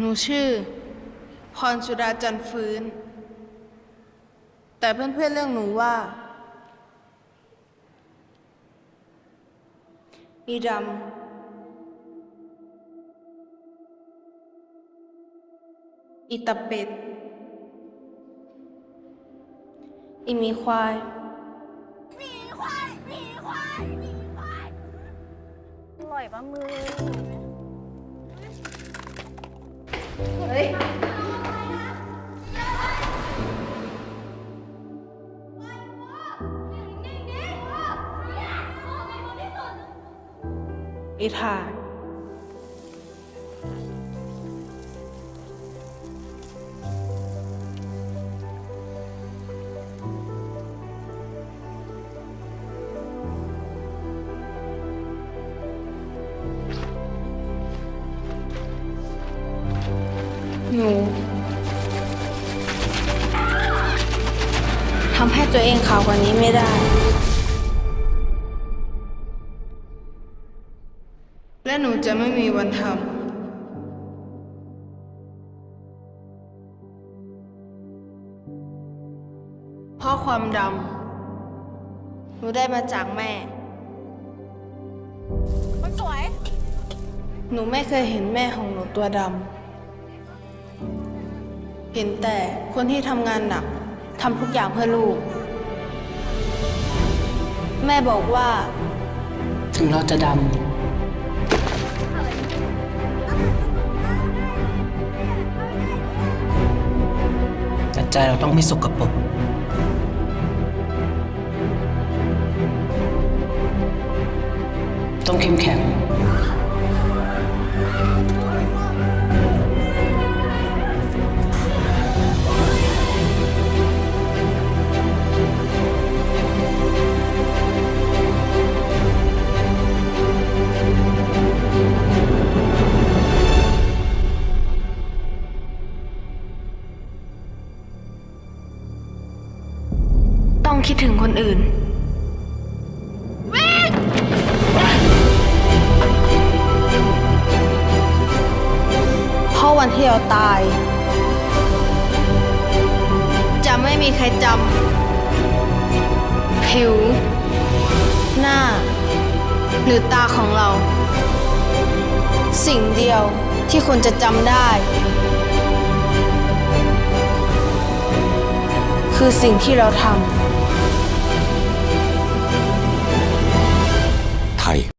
หนูชื่อ พรสุดาจันทร์ฟื้น แต่เพื่อนๆเรียกหนูว่า อีดำอีตะเป็ด อีหมีควาย อร่อยปะมือ เฮ้ยอีถาน นูทำให้ตัวเองขาวกว่านี้ไม่ได้ และหนูจะไม่มีวันทำเพราะความดำ หนูได้มาจากแม่ คนสวย หนูไม่เคยเห็นแม่ของหนูตัวดำ เห็นแต่คนที่ทำงานหนักทำทุกอย่างเพื่อลูก แม่บอกว่า ถึงเราจะดำแต่ใจเราต้องไม่สกปรกต้องเข้มแข็งต้อง คิดถึงคนอื่น เพราะวันที่เราตาย จะไม่มีใครจำผิว หน้า หรือตาของเรา สิ่งเดียวที่คนจะจำได้ คือสิ่งที่เราทำ 타입